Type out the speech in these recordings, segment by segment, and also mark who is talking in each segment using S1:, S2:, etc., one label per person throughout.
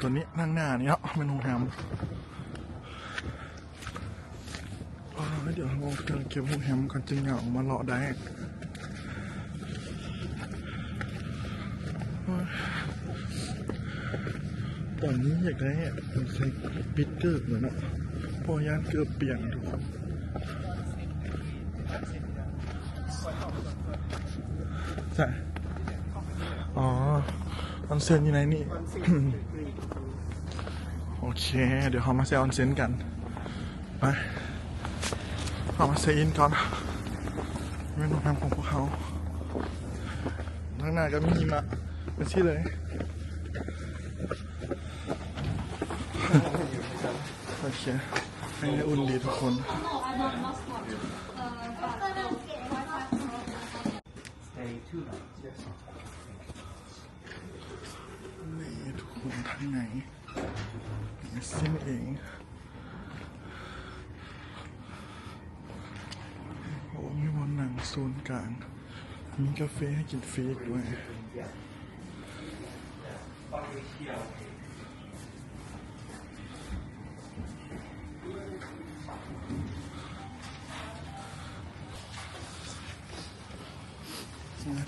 S1: ตัวนี้นั่งหน้านี่เนาะเป็นโรงแรมเดี๋ยวเราเดินเก็บโรงแรมก่อนจึงเหงามาเลาะได้ตอนนี้อยากได้มันใส่ปิดเกิดเหมือนเนาะพอยานเกือบเปลี่ยนทุกคนใช่อ๋อ ออนเซ็นอยู่ไหนนี่ โอเค เดี๋ยวเขามาเซออนเซ็นกัน ไปเขามาเซอินก่อนเป็นโรงแรมของพวกเขาข้างหน้าก็มีหิมะเป็นที่เลยโอเคให้อุ่นดีทุกคน ทุกคนทางไหนเส้นเองโอ้มีบอลหนังโซนกลาง มีกาแฟให้กินฟรีด้วย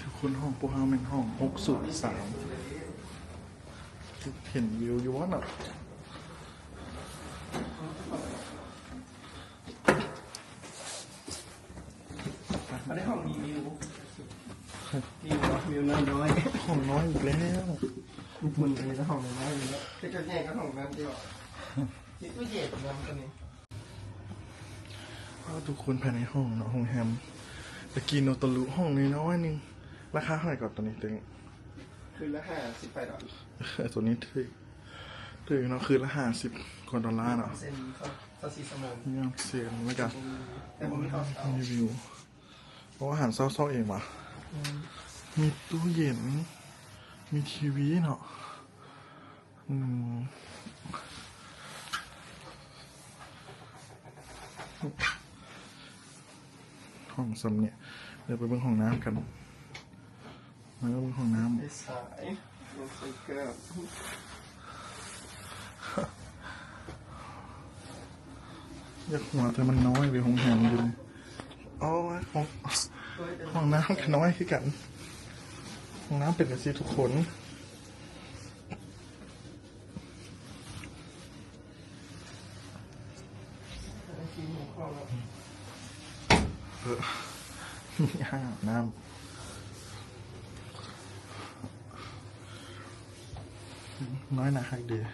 S1: ทุกคนห้องพวกเราเป็นห้องหกสุดสาม เห็นวิวอยู่ว่าน่ะ
S2: อันนี้ห้องมีวิววิวเหรอวิวน้อยน้อย
S1: ห้องน้อยอีกแล้ว
S2: มีทุนเลยแล้วห้องน้อยๆอยู่แล้วก็จะแยกก็ห้องนั้นเดียวคิดว่าแยกน้ำตัวนี้
S1: ก็ทุกคนภายในห้องเนาะห้องแฮมตะกี้โนตะลุห้องน้อยๆนึงราคาเท่าไหร่ก่อนตัวนี้ตึง
S2: คืนละห้าสิบไปดอล
S1: เออตัวนี้ถึงถึงเนาะคือละห้าสิบกว่าดอลลาร์เนาะ
S2: เส้นเขาเขาสีสมอง
S1: นี่เสียงแล้วกัน
S2: แต่ผมไม่เอาเอา
S1: รีวิวเพราะว่าอาหารเศร้าๆเองว่ะมีตู้เย็น มีทีวีเนาะอืมห้องสำเนี่ย เดี๋ยวไปเบิ่งห้องน้ำกัน มาเบิ่งห้องน้
S2: ไอ้สายลงใส่เกลือำ
S1: อยากหัวแต่มันน้อยเลยห้องแฮมดูอ๋อห้องห้องน้ำกันน้อยคือกันห้องน้ำเป็นกันสิทุกคน
S2: กินหมูข้าวแล้ว
S1: เออมีห้างอาบน้ำ น้อยหนาหักเดีย